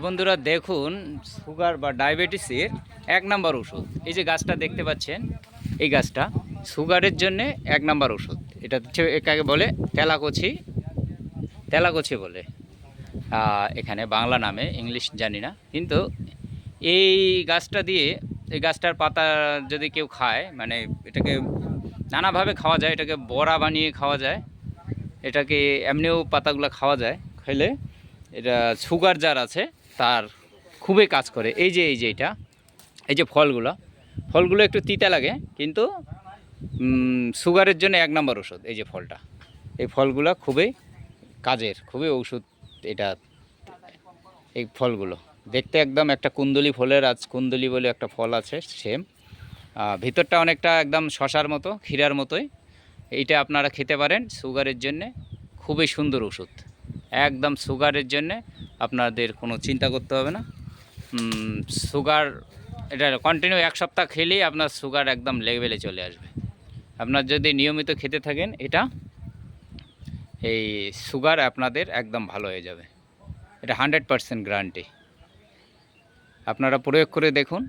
বন্ধুরা দেখুন, সুগার বা ডায়াবেটিসের এক নাম্বার ওষুধ। এই যে গাছটা দেখতে পাচ্ছেন, এই গাছটা সুগারের জন্যে এক নাম্বার ওষুধ। এটা হচ্ছে এটাকে বলে তেলাকচি তেলাকচি বলে। এখানে বাংলা নামে, ইংলিশ জানি না। কিন্তু এই গাছটা দিয়ে, এই গাছটার পাতা যদি কেউ খায় মানে এটাকে নানাভাবে খাওয়া যায়, এটাকে বড়া বানিয়ে খাওয়া যায়, এটাকে এমনিও পাতাগুলো খাওয়া যায়, খেলে এটা সুগার যার আছে তার খুবই কাজ করে। এই যে এই যে এটা, এই যে ফলগুলো ফলগুলো একটু তিতা লাগে, কিন্তু সুগারের জন্য এক নম্বর ওষুধ এই যে ফলটা। এই ফলগুলো খুবই কাজের, খুবই ওষুধ এটা, এই ফলগুলো। দেখতে একদম একটা কুন্দলি ফলের আজ, কুন্দলি বলে একটা ফল আছে সেম ভিতরটা অনেকটা একদম শশার মতো, ক্ষীরার মতোই। এইটা আপনারা খেতে পারেন, সুগারের জন্যে খুবই সুন্দর ওষুধ। একদম সুগারের জন্যে আপনাদের কোনো চিন্তা করতে হবে না। সুগার এটা কন্টিনিউ এক সপ্তাহ খেলেই আপনার সুগার একদম লেভেলে চলে আসবে। আপনার যদি নিয়মিত খেতে থাকেন, এটা এই সুগার আপনাদের একদম ভালো হয়ে যাবে। এটা হান্ড্রেড পারসেন্ট গ্যারান্টি আপনারা প্রয়োগ করে দেখুন।